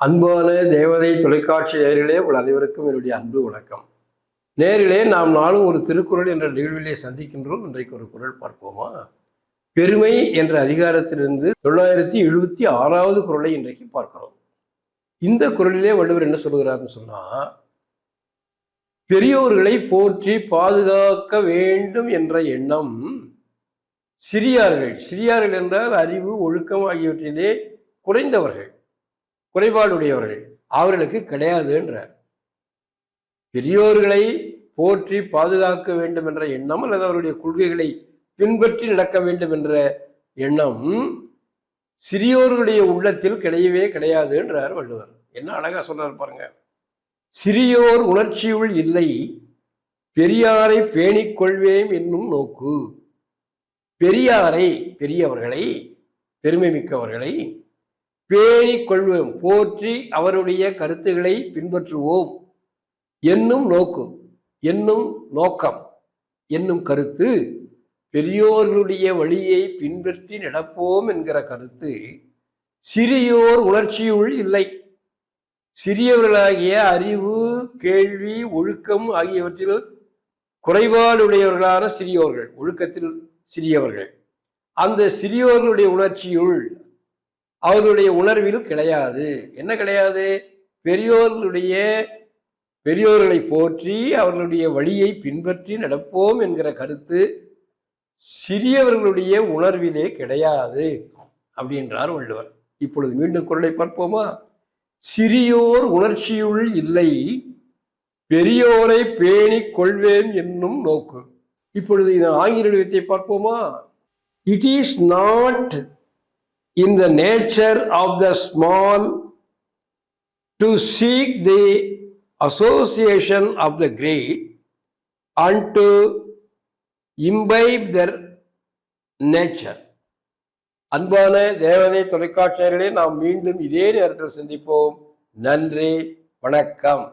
அன்பான தேவதை தொலைக்காட்சி நேரிலே உள்ள அனைவருக்கும் என்னுடைய அன்பு வணக்கம். நேரிலே நாம் நாளும் ஒரு திருக்குறள் என்ற நிகழ்விலே சந்திக்கின்றோம். இன்றைக்கு ஒரு குறள் பார்ப்போமா? பெருமை என்ற அதிகாரத்திலிருந்து தொள்ளாயிரத்தி எழுபத்தி ஆறாவது குரலை இன்றைக்கு பார்க்கிறோம். இந்த குறளிலே வள்ளுவர் என்ன சொல்கிறார்னு சொன்னா பெரியோர்களை போற்றி பாதுகாக்க வேண்டும் என்ற எண்ணம் சிறியார்கள். சிறியார்கள் என்றால் அறிவு ஒழுக்கம் ஆகியவற்றிலே குறைந்தவர்கள். குறைபாடுடையவர்கள். அவர்களுக்கு கிடையாதுன்றார். பெரியோர்களை போற்றி பாதுகாக்க வேண்டும் என்ற எண்ணம் அல்லது அவருடைய கொள்கைகளை பின்பற்றி நடக்க வேண்டும் என்ற எண்ணம் சிறியோர்களுடைய உள்ளத்தில் கிடையவே கிடையாது என்றார் வள்ளுவர். என்ன அழகா சொல்றார் பாருங்க. சிறியோர் உணர்ச்சியுள் இல்லை பெரியாரை பேணிக் கொள்வேம் என்னும் நோக்கு. பெரியாரை பெரியவர்களை பெருமை மிக்கவர்களை பேணிக்கொள்வோம் போற்றி அவருடைய கருத்துக்களை பின்பற்றுவோம். என்னும் நோக்கு என்னும் நோக்கம் என்னும் கருத்து பெரியோர்களுடைய வழியை பின்பற்றி நடப்போம் என்கிற கருத்து சிறியோர் உணர்ச்சியுள் இல்லை. சிறியவர்களாகிய அறிவு கேள்வி ஒழுக்கம் ஆகியவற்றில் குறைபாடுடையவர்களான சிறியோர்கள் ஒழுக்கத்தில் சிறியவர்கள். அந்த சிறியோர்களுடைய உணர்ச்சியுள் அவர்களுடைய உணர்வில் கிடையாது. என்ன கிடையாது? பெரியோர்களுடைய பெரியோர்களை போற்றி அவர்களுடைய வழியை பின்பற்றி நடப்போம் என்கிற கருத்து சிறியவர்களுடைய உணர்விலே கிடையாது அப்படின்றார் வள்ளுவர். இப்பொழுது மீண்டும் குரலை பார்ப்போமா? சிறியோர் உணர்ச்சியுள் இல்லை பெரியோரை பேணிக் கொள்வேன் என்னும் நோக்கு. இப்பொழுது இதன் ஆங்கில பார்ப்போமா? It is not in the nature of the small to seek the association of the great and to imbibe their nature. அன்பான தேவதை தொலைக்காட்சியர்களே நாம் மீண்டும் இதே நேரத்தில் சந்திப்போம் நன்றி வணக்கம்